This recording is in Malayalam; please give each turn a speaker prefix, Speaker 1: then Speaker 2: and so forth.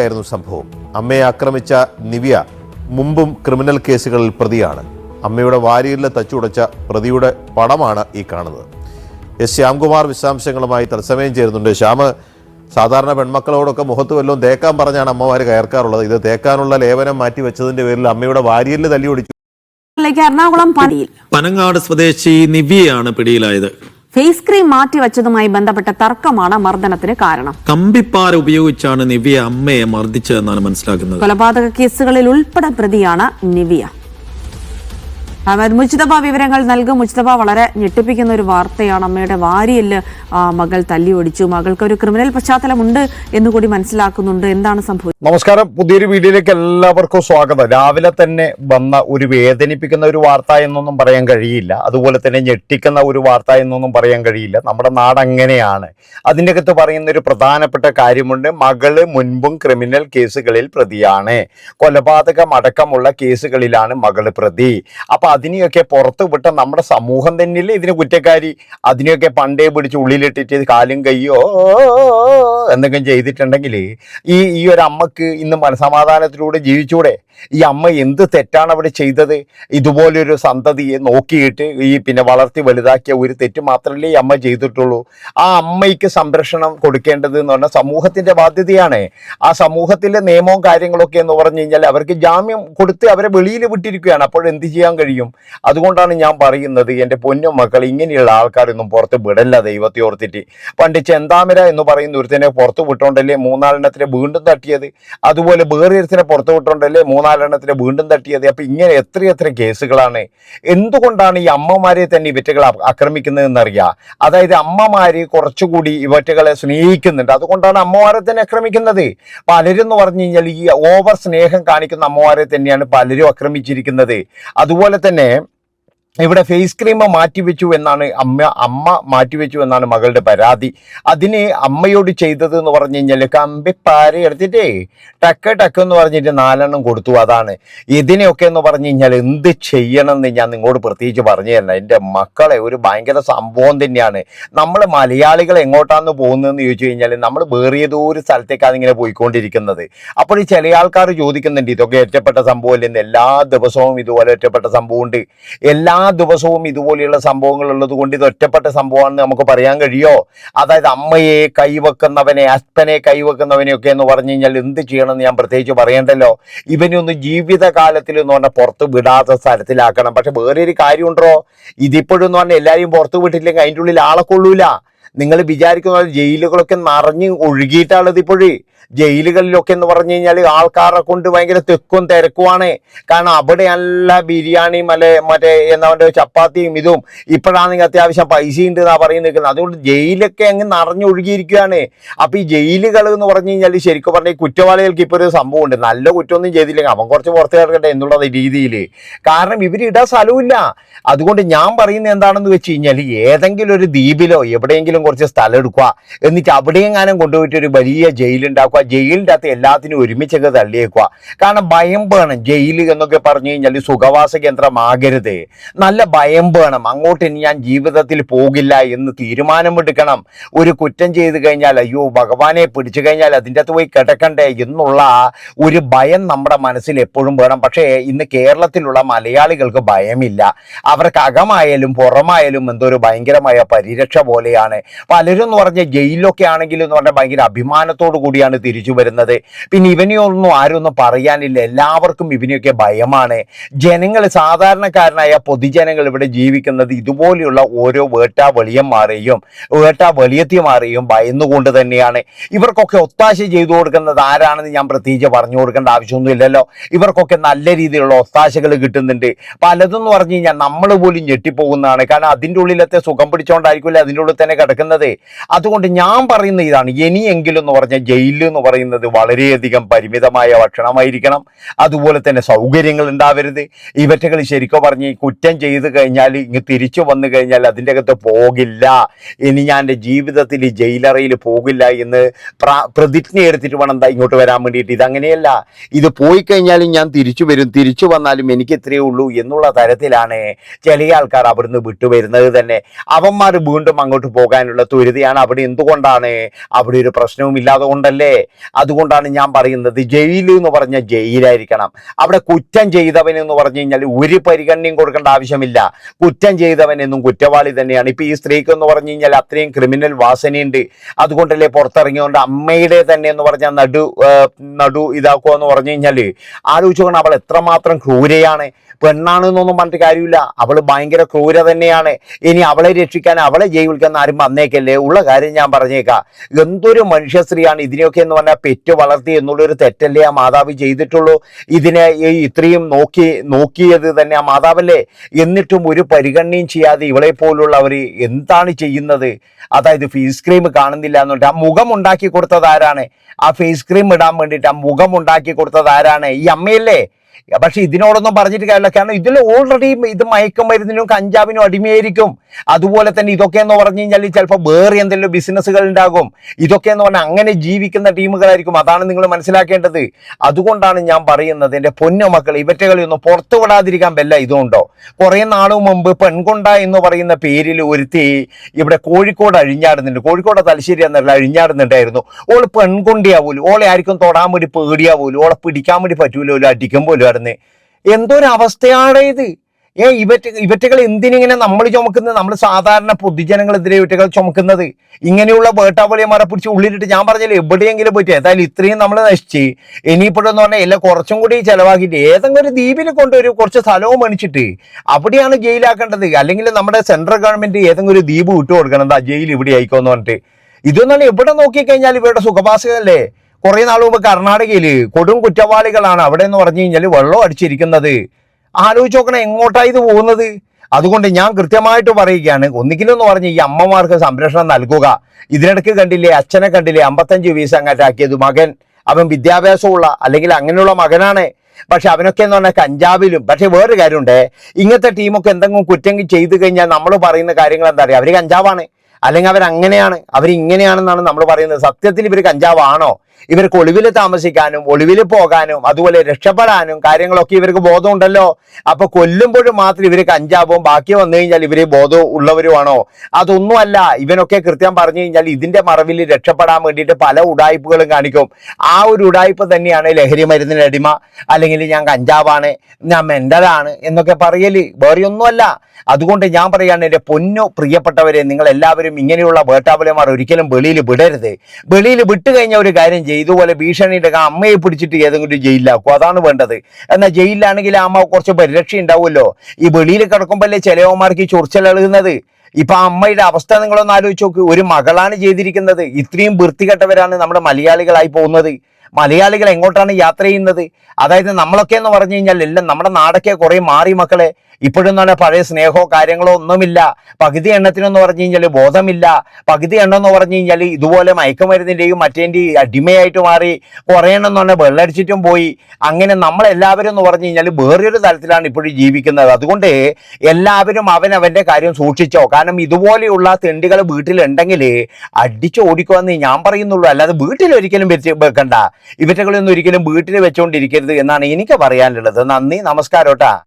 Speaker 1: ഞായറാഴ്ചയായിരുന്നു സംഭവം. അമ്മയെ ആക്രമിച്ച നിവ്യ മുമ്പും ക്രിമിനൽ കേസുകളിൽ പ്രതിയാണ്. അമ്മയുടെ വാരിയിലെ തച്ചുടച്ച പ്രതിയുടെ പടമാണ് ഈ കാണുന്നത്. എസ് ശ്യാംകുമാർ വിശദാംശങ്ങളുമായി തത്സമയം ചേരുന്നുണ്ട്. ശ്യാമ് സാധാരണ പെൺമക്കളോടൊക്കെ മുഖത്ത് വല്ലതും തേക്കാൻ പറഞ്ഞാണ് അമ്മമാർ കയർക്കാറുള്ളത്. ഇത് തേക്കാനുള്ള ലേവനം മാറ്റി വെച്ചതിന്റെ പേരിൽ അമ്മയുടെ വാരിയലിൽ തല്ലി ഒടിച്ചു
Speaker 2: എറണാകുളം
Speaker 3: പനങ്ങാട് സ്വദേശി നിവ്യയാണ് പിടിയിലായത്.
Speaker 2: ഫേസ് ക്രീം മാറ്റിവെച്ചതുമായി ബന്ധപ്പെട്ട തർക്കമാണ് മർദ്ദനത്തിന് കാരണം.
Speaker 3: കമ്പിപ്പാര ഉപയോഗിച്ചാണ് നിവ്യ അമ്മയെ മർദ്ദിച്ചതെന്നാണ് മനസ്സിലാക്കുന്നത്.
Speaker 2: കൊലപാതക കേസുകളിൽ ഉൾപ്പെടെ പ്രതിയാണ് നിവിയ. അഹമ്മദ് മുജ്തബ വിവരങ്ങൾ നൽകും. മുജ്തബ വളരെ ഞെട്ടിപ്പിക്കുന്ന ഒരു വാർത്തയാണ്. അമ്മയുടെ വാരിയൽ മകൾ തല്ലി ഒടിച്ചു. മകൾക്ക് ഒരു ക്രിമിനൽ പശ്ചാത്തലമുണ്ട് എന്നുകൂടി മനസ്സിലാക്കുന്നുണ്ട്. എന്താണ് സംഭവിച്ചത്
Speaker 4: നമസ്കാരം. പുതിയൊരു വീഡിയോയിലേക്ക് എല്ലാവർക്കും സ്വാഗതം. രാവിലെ തന്നെ വന്ന ഒരു വേദനിപ്പിക്കുന്ന ഒരു വാർത്ത എന്നൊന്നും പറയാൻ കഴിയില്ല. അതുപോലെ തന്നെ ഞെട്ടിക്കുന്ന ഒരു വാർത്ത എന്നൊന്നും പറയാൻ കഴിയില്ല. നമ്മുടെ നാട് അങ്ങനെയാണ്. അതിന്റെ അകത്ത് പറയുന്ന ഒരു പ്രധാനപ്പെട്ട കാര്യമുണ്ട്. മകൾ മുൻപും ക്രിമിനൽ കേസുകളിൽ പ്രതിയാണ്. കൊലപാതകം അടക്കമുള്ള കേസുകളിലാണ് മകൾ പ്രതി. അപ്പൊ അതിനെയൊക്കെ പുറത്ത് വിട്ട നമ്മുടെ സമൂഹം തന്നെയല്ലേ ഇതിന് കുറ്റക്കാരി? അതിനെയൊക്കെ പണ്ടേ പിടിച്ച് ഉള്ളിലിട്ടിട്ട് കാലും കയ്യോ എന്തെങ്കിലും ചെയ്തിട്ടുണ്ടെങ്കിൽ ഈ ഈ ഒരു അമ്മയ്ക്ക് ഇന്ന് മനസമാധാനത്തിലൂടെ ജീവിച്ചൂടെ? ഈ അമ്മ എന്ത് തെറ്റാണ് അവിടെ ചെയ്തത്? ഇതുപോലൊരു സന്തതിയെ നോക്കിയിട്ട് ഈ പിന്നെ വളർത്തി വലുതാക്കിയ ഒരു തെറ്റ് മാത്രമല്ലേ ഈ അമ്മ ചെയ്തിട്ടുള്ളൂ. ആ അമ്മയ്ക്ക് സംരക്ഷണം കൊടുക്കേണ്ടത് എന്ന് പറഞ്ഞാൽ സമൂഹത്തിന്റെ ബാധ്യതയാണ്. ആ സമൂഹത്തിലെ നിയമവും കാര്യങ്ങളൊക്കെ എന്ന് പറഞ്ഞു കഴിഞ്ഞാൽ അവർക്ക് ജാമ്യം കൊടുത്ത് അവരെ വെളിയിൽ വിട്ടിരിക്കുകയാണ്. അപ്പോൾ എന്ത് ചെയ്യാൻ കഴിയും? അതുകൊണ്ടാണ് ഞാൻ പറയുന്നത് എന്റെ പൊന്നും മക്കൾ ഇങ്ങനെയുള്ള ആൾക്കാരൊന്നും പുറത്ത് വിടല്ല ദൈവത്തെ ഓർത്തിട്ട്. പണ്ട് ചെന്താമര എന്ന് പറയുന്ന ഒരുത്തിനെ പുറത്ത് വിട്ടോണ്ടല്ലേ മൂന്നാലെണ്ണത്തിനെ വീണ്ടും തട്ടിയത്? അതുപോലെ വേറൊരുത്തിനെ പുറത്ത് വിട്ടോണ്ടല്ലേ മൂന്നാലെണ്ണത്തിനെ വീണ്ടും തട്ടിയത്? അപ്പം ഇങ്ങനെ എത്ര എത്ര കേസുകളാണ്. എന്തുകൊണ്ടാണ് ഈ അമ്മമാരെ തന്നെ ഇവറ്റകൾ ആക്രമിക്കുന്നതെന്നറിയാം? അതായത് അമ്മമാർ കുറച്ചുകൂടി ഇവറ്റകളെ സ്നേഹിക്കുന്നുണ്ട്. അതുകൊണ്ടാണ് അമ്മമാരെ തന്നെ ആക്രമിക്കുന്നത്. പലരും എന്ന് പറഞ്ഞു കഴിഞ്ഞാൽ ഈ ഓവർ സ്നേഹം കാണിക്കുന്ന അമ്മമാരെ തന്നെയാണ് പലരും ആക്രമിച്ചിരിക്കുന്നത്. അതുപോലെ തന്നെ ഇവിടെ ഫേസ് ക്രീം മാറ്റിവെച്ചു എന്നാണ് അമ്മ അമ്മ മാറ്റിവെച്ചു എന്നാണ് മകളുടെ പരാതി. അതിന് അമ്മയോട് ചെയ്തത് എന്ന് പറഞ്ഞു കഴിഞ്ഞാൽ കമ്പി പാര എടുത്തിട്ടേ ടക്ക് ടക്ക് എന്ന് പറഞ്ഞിട്ട് നാലെണ്ണം കൊടുത്തു. അതാണ്. ഇതിനെയൊക്കെ എന്ന് പറഞ്ഞു കഴിഞ്ഞാൽ എന്ത് ചെയ്യണം എന്ന് ഞാൻ നിങ്ങളോട് പ്രത്യേകിച്ച് പറഞ്ഞു തരണം എന്റെ മക്കളെ ഒരു ഭയങ്കര സംഭവം തന്നെയാണ്. നമ്മൾ മലയാളികൾ എങ്ങോട്ടാന്ന് പോകുന്നതെന്ന് ചോദിച്ചു കഴിഞ്ഞാൽ നമ്മൾ വേറെ ഏതോ ഒരു സ്ഥലത്തേക്കാണ് ഇങ്ങനെ പോയിക്കൊണ്ടിരിക്കുന്നത്. അപ്പോൾ ഈ ചില ആൾക്കാർ ചോദിക്കുന്നുണ്ട് ഇതൊക്കെ ഒറ്റപ്പെട്ട സംഭവമല്ലെന്ന് എല്ലാ ദിവസവും ഇതുപോലെ ഒറ്റപ്പെട്ട സംഭവമുണ്ട്. എല്ലാ ദിവസവും ഇതുപോലെയുള്ള സംഭവങ്ങൾ ഉള്ളത് കൊണ്ട് ഇത് ഒറ്റപ്പെട്ട സംഭവമാണെന്ന് നമുക്ക് പറയാൻ കഴിയോ? അതായത് അമ്മയെ കൈവെക്കുന്നവനെ അസ്തനെ കൈവെക്കുന്നവനെയൊക്കെ എന്ന് പറഞ്ഞു കഴിഞ്ഞാൽ എന്ത് ചെയ്യണമെന്ന് ഞാൻ പ്രത്യേകിച്ച് പറയണ്ടല്ലോ. ഇവനൊന്ന് ജീവിതകാലത്തിൽ എന്ന് പറഞ്ഞാൽ പുറത്ത് വിടാത്ത സ്ഥലത്തിലാക്കണം. പക്ഷെ വേറൊരു കാര്യമുണ്ടോ? ഇതിപ്പോഴും എന്ന് പറഞ്ഞാൽ എല്ലാവരും പുറത്ത് വിട്ടില്ലെങ്കിൽ അതിന്റെ ഉള്ളിൽ ആളെ കൊള്ളൂല നിങ്ങൾ വിചാരിക്കുന്ന പോലെ ജയിലുകളൊക്കെ നിറഞ്ഞ് ഒഴുകിയിട്ടാണത് ഇപ്പോഴേ. ജയിലുകളിലൊക്കെ എന്ന് പറഞ്ഞു കഴിഞ്ഞാൽ ആൾക്കാരെ കൊണ്ട് ഭയങ്കര തെക്കും തിരക്കുമാണ്. കാരണം അവിടെ നല്ല ബിരിയാണിയും അല്ലെ മറ്റേ എന്താ പറയുക ചപ്പാത്തിയും ഇതും ഇപ്പോഴാണെങ്കിൽ അത്യാവശ്യം പൈസ ഉണ്ട് എന്നാ പറയുന്നത് നിൽക്കുന്നത് അതുകൊണ്ട് ജയിലൊക്കെ അങ്ങ് നിറഞ്ഞൊഴുകിയിരിക്കുകയാണ് അപ്പം ഈ ജയിലുകൾ എന്ന് പറഞ്ഞു കഴിഞ്ഞാൽ ശരിക്കും പറഞ്ഞാൽ കുറ്റവാളികൾക്ക് ഇപ്പോൾ ഒരു സംഭവമുണ്ട് നല്ല കുറ്റമൊന്നും ചെയ്തില്ലെങ്കിൽ അവൻ കുറച്ച് പുറത്ത് കിടക്കട്ടെ എന്നുള്ള രീതിയിൽ. കാരണം ഇവർ ഇടാൻ സ്ഥലമില്ല അതുകൊണ്ട് ഞാൻ പറയുന്നത് എന്താണെന്ന് വെച്ച് കഴിഞ്ഞാൽ ഏതെങ്കിലും ഒരു ദ്വീപിലോ എവിടെയെങ്കിലും കുറച്ച് സ്ഥലം എടുക്കുക. എന്നിട്ട് അവിടെയെങ്ങാനും കൊണ്ടുപോയിട്ട് ഒരു വലിയ ജയിലുണ്ടാക്കുക ജയിലിന്റെ അകത്ത് എല്ലാത്തിനും ഒരുമിച്ചൊക്കെ തള്ളിയേക്കുക. കാരണം ഭയം വേണം ജയിൽ എന്നൊക്കെ പറഞ്ഞു കഴിഞ്ഞാൽ സുഖവാസ കേന്ദ്രമാകരുത്. നല്ല ഭയം വേണം അങ്ങോട്ട് ഇനി ഞാൻ ജീവിതത്തിൽ പോകില്ല എന്ന് തീരുമാനമെടുക്കണം. ഒരു കുറ്റം ചെയ്ത് കഴിഞ്ഞാൽ അയ്യോ ഭഗവാനെ പിടിച്ചു കഴിഞ്ഞാൽ അതിന്റെ അകത്ത് പോയി കിടക്കണ്ടേ എന്നുള്ള ഒരു ഭയം നമ്മുടെ മനസ്സിൽ എപ്പോഴും വേണം. പക്ഷേ ഇന്ന് കേരളത്തിലുള്ള മലയാളികൾക്ക് ഭയമില്ല. അവർക്ക് അകമായാലും പുറമായാലും എന്തോ ഒരു ഭയങ്കരമായ പരിരക്ഷ പോലെയാണ് പലരും എന്ന് പറഞ്ഞ ജയിലിലൊക്കെ ആണെങ്കിലും എന്ന് പറഞ്ഞാൽ ഭയങ്കര അഭിമാനത്തോടു കൂടിയാണ് തിരിച്ചു വരുന്നത്. പിന്നെ ആരും ഒന്നും പറയാനില്ല. എല്ലാവർക്കും ഇവനെയൊക്കെ ഭയമാണ്. ജനങ്ങൾ സാധാരണക്കാരനായ പൊതുജനങ്ങൾ ഇവിടെ ജീവിക്കുന്നത് ഇതുപോലെയുള്ള ഓരോ വേട്ടാ വെളിയന്മാരെയും വേട്ടാ വെളിയത്തിമാരെയും ഭയന്നുകൊണ്ട് തന്നെയാണ്. ഇവർക്കൊക്കെ ഒത്താശ ചെയ്തു കൊടുക്കുന്നത് ആരാണെന്ന് ഞാൻ പ്രത്യേകിച്ച് പറഞ്ഞു കൊടുക്കേണ്ട ആവശ്യമൊന്നുമില്ലല്ലോ ഇവർക്കൊക്കെ നല്ല രീതിയിലുള്ള ഒത്താശകൾ കിട്ടുന്നുണ്ട്. പലതും എന്ന് പറഞ്ഞു കഴിഞ്ഞാൽ നമ്മൾ പോലും ഞെട്ടിപ്പോകുന്നതാണ്. കാരണം അതിന്റെ ഉള്ളിലത്തെ സുഖം പിടിച്ചോണ്ടായിരിക്കില്ല? അതിന്റെ ഉള്ളിൽ തന്നെ കിടക്കുന്നത്. അതുകൊണ്ട് ഞാൻ പറയുന്ന ഇതാണ്. ഇനിയെങ്കിലും എന്ന് പറഞ്ഞാൽ ജയിലിൽ എന്ന് പറയുന്നത് വളരെയധികം പരിമിതമായ ഭക്ഷണമായിരിക്കണം. അതുപോലെ തന്നെ സൗകര്യങ്ങൾ ഉണ്ടാവരുത്. ഇവറ്റകൾ ശരിക്കും പറഞ്ഞ് കുറ്റം ചെയ്ത് കഴിഞ്ഞാൽ ഇങ്ങ് തിരിച്ചു വന്നു കഴിഞ്ഞാൽ അതിന്റെ അകത്ത് പോകില്ല. ഇനി ഞാൻ എന്റെ ജീവിതത്തിൽ ജയിലറയിൽ പോകില്ല എന്ന് പ്ര- പ്രതിജ്ഞ എടുത്തിട്ട് വേണം എന്താ ഇങ്ങോട്ട് വരാൻ വേണ്ടിയിട്ട്. ഇതങ്ങനെയല്ല. ഇത് പോയി കഴിഞ്ഞാലും ഞാൻ തിരിച്ചു വരും. തിരിച്ചു വന്നാലും എനിക്ക് ഇത്രയേ ഉള്ളൂ എന്നുള്ള തരത്തിലാണ് ചില ആൾക്കാർ അവിടുന്ന് വിട്ടുവരുന്നത് തന്നെ. അവന്മാർ വീണ്ടും അങ്ങോട്ട് പോകാനുള്ള ത്വരിതയാണ് അവിടെ എന്തുകൊണ്ടാണ്? അവിടെ ഒരു പ്രശ്നവും ഇല്ലാതെ കൊണ്ടല്ലേ? അതുകൊണ്ടാണ് ഞാൻ പറയുന്നത് ജയിൽ എന്ന് പറഞ്ഞ ജയിലായിരിക്കണം. അവിടെ കുറ്റം ചെയ്തവൻ എന്ന് പറഞ്ഞു കഴിഞ്ഞാൽ ഒരു പരിഗണനയും കൊടുക്കേണ്ട ആവശ്യമില്ല. കുറ്റം ചെയ്തവൻ എന്നും കുറ്റവാളി തന്നെയാണ്. ഇപ്പൊ ഈ സ്ത്രീക്ക് എന്ന് പറഞ്ഞു കഴിഞ്ഞാൽ അത്രയും ക്രിമിനൽ വാസനയുണ്ട്. അതുകൊണ്ടല്ലേ പുറത്തിറങ്ങിയോണ്ട് അമ്മയുടെ തന്നെ എന്ന് പറഞ്ഞാൽ നടു നടു ഇതാക്കുക എന്ന് പറഞ്ഞു കഴിഞ്ഞാൽ ആലോചിച്ചോണം അവൾ എത്രമാത്രം ക്രൂരയാണ്. പെണ്ണാണെന്നൊന്നും പറഞ്ഞിട്ട് കാര്യമില്ല. അവൾ ഭയങ്കര ക്രൂര തന്നെയാണ്. ഇനി അവളെ രക്ഷിക്കാൻ അവളെ ജയിലിക്കാൻ ആരും വന്നേക്കല്ലേ ഉള്ള കാര്യം ഞാൻ പറഞ്ഞേക്കാം. എന്തൊരു മനുഷ്യ സ്ത്രീയാണ് ഇതിനെയൊക്കെ എന്ന് പറഞ്ഞാൽ പെറ്റ് വളർത്തി എന്നുള്ളൊരു തെറ്റല്ലേ ആ മാതാവ് ചെയ്തിട്ടുള്ളൂ. ഇതിനെ ഇത്രയും നോക്കി നോക്കിയത് തന്നെ ആ മാതാവല്ലേ? എന്നിട്ടും ഒരു പരിഗണനയും ചെയ്യാതെ ഇവളെ പോലുള്ളവർ എന്താണ് ചെയ്യുന്നത്? അതായത് ഫേസ് ക്രീം കാണുന്നില്ല എന്നുണ്ട്. ആ മുഖം ഉണ്ടാക്കി കൊടുത്തത് ആരാണ്? ആ ഫേസ് ക്രീം ഇടാൻ വേണ്ടിയിട്ട് ആ മുഖം ഉണ്ടാക്കി കൊടുത്തത് ആരാണ്? ഈ അമ്മയല്ലേ? പക്ഷെ ഇതിനോടൊന്നും പറഞ്ഞിട്ട് കാര്യമില്ല. കാരണം ഇതിൽ ഓൾറെഡി ഇത് മയക്കുമരുന്നിനും കഞ്ചാവിനും അടിമയായിരിക്കും. അതുപോലെ തന്നെ ഇതൊക്കെ എന്ന് പറഞ്ഞു കഴിഞ്ഞാൽ ചിലപ്പോൾ വേറെ എന്തെങ്കിലും ബിസിനസ്സുകൾ ഉണ്ടാകും. ഇതൊക്കെ എന്ന് പറഞ്ഞാൽ അങ്ങനെ ജീവിക്കുന്ന ടീമുകളായിരിക്കും. അതാണ് നിങ്ങൾ മനസ്സിലാക്കേണ്ടത്. അതുകൊണ്ടാണ് ഞാൻ പറയുന്നത് എന്റെ പൊന്നു മക്കൾ ഇവറ്റ കളിയൊന്നും പുറത്തു വിടാതിരിക്കാൻ വല്ല ഇതുണ്ടോ? കുറേ നാൾ മുമ്പ് പെൺകൊണ്ട എന്ന് പറയുന്ന പേരിൽ ഒരുത്തി ഇവിടെ കോഴിക്കോട് അഴിഞ്ഞാടുന്നുണ്ട്. കോഴിക്കോട് തലശ്ശേരി എന്നല്ല അഴിഞ്ഞാടുന്നുണ്ടായിരുന്നു. ഓൾ പെൺകൊണ്ടിയാവൂലും ഓളെ ആർക്കും തൊടാൻ വേണ്ടി പേടിയാവൂലും ഓളെ പിടിക്കാൻ വേണ്ടി പറ്റൂലോ അടിക്കും പോലും എന്തൊരവസ്ഥയാണ് ഇത്? ഏ ഇവറ്റ ഇവറ്റകൾ എന്തിനിങ്ങനെ നമ്മൾ ചുമക്കുന്നത്? നമ്മൾ സാധാരണ പൊതുജനങ്ങളെതിരെ ഇവറ്റകൾ ചുമക്കുന്നത്. ഇങ്ങനെയുള്ള വേട്ടാവളിയന്മാരെ പിടിച്ച് ഉള്ളിലിട്ട് ഞാൻ പറഞ്ഞില്ല എവിടെയെങ്കിലും പോയിട്ട് ഏതായാലും ഇത്രയും നമ്മൾ നശിച്ച്. ഇനിയിപ്പോഴെന്ന് പറഞ്ഞാൽ എല്ലാം കുറച്ചും കൂടി ചിലവാക്കിയിട്ട് ഏതെങ്കിലും ഒരു ദ്വീപിൽ കൊണ്ടുവരും കുറച്ച് സ്ഥലവും മേടിച്ചിട്ട് അവിടെയാണ് ജയിലാക്കേണ്ടത്. അല്ലെങ്കിൽ നമ്മുടെ സെൻട്രൽ ഗവൺമെന്റ് ഏതെങ്കിലും ഒരു ദ്വീപ് വിട്ടു കൊടുക്കണം എന്താ ജയിൽ ഇവിടെ ആയിക്കോന്ന് പറഞ്ഞിട്ട്. ഇതൊന്നും എവിടെ നോക്കിക്കഴിഞ്ഞാൽ ഇവരുടെ സുഖവാസികളല്ലേ കുറെ നാൾ മുമ്പ് കർണാടകയിൽ കൊടും കുറ്റവാളികളാണ് അവിടെ എന്ന് പറഞ്ഞു കഴിഞ്ഞാൽ വെള്ളം അടിച്ചിരിക്കുന്നത്. ആലോചിച്ച് നോക്കണം എങ്ങോട്ടാണ് ഇത് പോകുന്നത്? അതുകൊണ്ട് ഞാൻ കൃത്യമായിട്ട് പറയുകയാണ്. ഒന്നിക്കിലും എന്ന് പറഞ്ഞ് ഈ അമ്മമാർക്ക് സംരക്ഷണം നൽകുക. ഇതിനിടയ്ക്ക് കണ്ടില്ലേ അച്ഛനെ കണ്ടില്ലേ അമ്പത്തഞ്ച് വയസ്സ് അങ്ങാറ്റാക്കിയത് മകൻ. അവൻ വിദ്യാഭ്യാസമുള്ള അല്ലെങ്കിൽ അങ്ങനെയുള്ള മകനാണ്. പക്ഷെ അവനൊക്കെ എന്ന് പറഞ്ഞാൽ കഞ്ചാവിലും. പക്ഷെ വേറൊരു കാര്യമുണ്ട്. ഇങ്ങനത്തെ ടീമൊക്കെ എന്തെങ്കിലും കുറ്റം ചെയ്തു കഴിഞ്ഞാൽ നമ്മൾ പറയുന്ന കാര്യങ്ങൾ എന്താ പറയുക അവർ കഞ്ചാവാണ്. അല്ലെങ്കിൽ അവർ ഇങ്ങനെയാണെന്നാണ് നമ്മൾ പറയുന്നത്. സത്യത്തിൽ ഇവർ കഞ്ചാവാണോ? ഇവർക്ക് ഒളിവിൽ താമസിക്കാനും ഒളിവിൽ പോകാനും അതുപോലെ രക്ഷപ്പെടാനും കാര്യങ്ങളൊക്കെ ഇവർക്ക് ബോധമുണ്ടല്ലോ. അപ്പൊ കൊല്ലുമ്പോഴും മാത്രം ഇവർ കഞ്ചാവും. ബാക്കി വന്നു കഴിഞ്ഞാൽ ഇവർ ബോധം ഉള്ളവരുമാണോ? അതൊന്നുമല്ല. ഇവനൊക്കെ കൃത്യം പറഞ്ഞു കഴിഞ്ഞാൽ ഇതിന്റെ മറവിൽ രക്ഷപ്പെടാൻ വേണ്ടിയിട്ട് പല ഉടായ്പകളും കാണിക്കും. ആ ഒരു ഉടായ്പ തന്നെയാണ് ലഹരി മരുന്നിന് അടിമ അല്ലെങ്കിൽ ഞാൻ കഞ്ചാവാണ് ഞാൻ മെന്റലാണ് എന്നൊക്കെ പറയൽ വേറെ ഒന്നുമല്ല അതുകൊണ്ട് ഞാൻ പറയുകയാണ് എന്റെ പൊന്നു പ്രിയപ്പെട്ടവരെ നിങ്ങൾ എല്ലാവരും ഇങ്ങനെയുള്ള വേട്ടാവലന്മാർ ഒരിക്കലും വെളിയിൽ വിടരുത്. വെളിയിൽ വിട്ടു കഴിഞ്ഞാൽ ഒരു കാര്യം ചെയ്യും ഇതുപോലെ ഭീഷണിയുടെ അമ്മയെ പിടിച്ചിട്ട് ഏതെങ്കിലും ജയിലിലാക്കും അതാണ് വേണ്ടത്. എന്നാൽ ജയിലിലാണെങ്കിൽ അമ്മ കുറച്ച് പരിരക്ഷ ഉണ്ടാവുമല്ലോ. ഈ വെളിയിൽ കിടക്കുമ്പോഴല്ലേ ചിലവന്മാർക്ക് ഈ ചൊറിച്ചലെഴുകുന്നത് ഇപ്പൊ അമ്മയുടെ അവസ്ഥ നിങ്ങളൊന്ന് ആലോചിച്ച് നോക്ക്. ഒരു മകളാണ് ചെയ്തിരിക്കുന്നത്. ഇത്രയും വൃത്തികെട്ടവരാണ് നമ്മുടെ മലയാളികളായി പോകുന്നത്. മലയാളികൾ എങ്ങോട്ടാണ് യാത്ര ചെയ്യുന്നത്? അതായത് നമ്മളൊക്കെ എന്ന് പറഞ്ഞു കഴിഞ്ഞാൽ എല്ലാം നമ്മുടെ നാടൊക്കെ കുറെ മാറി മക്കളെ. ഇപ്പോഴും പറഞ്ഞാൽ പഴയ സ്നേഹമോ കാര്യങ്ങളോ ഒന്നുമില്ല. പകുതി എണ്ണത്തിനെന്ന് പറഞ്ഞു കഴിഞ്ഞാൽ ബോധമില്ല. പകുതി എണ്ണം എന്ന് പറഞ്ഞു കഴിഞ്ഞാൽ ഇതുപോലെ മയക്കുമരുന്നിന്റെയും മറ്റേന്റെയും അടിമയായിട്ട് മാറി കുറേ എണ്ണം എന്ന് പറഞ്ഞാൽ വെള്ളടിച്ചിട്ടും പോയി. അങ്ങനെ നമ്മളെല്ലാവരും എന്ന് പറഞ്ഞു കഴിഞ്ഞാൽ വേറൊരു തലത്തിലാണ് ഇപ്പോഴും ജീവിക്കുന്നത്. അതുകൊണ്ട് എല്ലാവരും അവനവന്റെ കാര്യം സൂക്ഷിച്ചോ. കാരണം ഇതുപോലെയുള്ള തെണ്ടികൾ വീട്ടിലുണ്ടെങ്കിൽ അടിച്ചു ഓടിക്കുമെന്ന് ഞാൻ പറയുന്നുള്ളൂ. അല്ലാതെ വീട്ടിലൊരിക്കലും വെച്ച് വെക്കണ്ട. ഇവറ്റകളൊന്നും ഒരിക്കലും വീട്ടിൽ വെച്ചുകൊണ്ടിരിക്കരുത് എന്നാണ് എനിക്ക് പറയാനുള്ളത്. നന്ദി നമസ്കാരം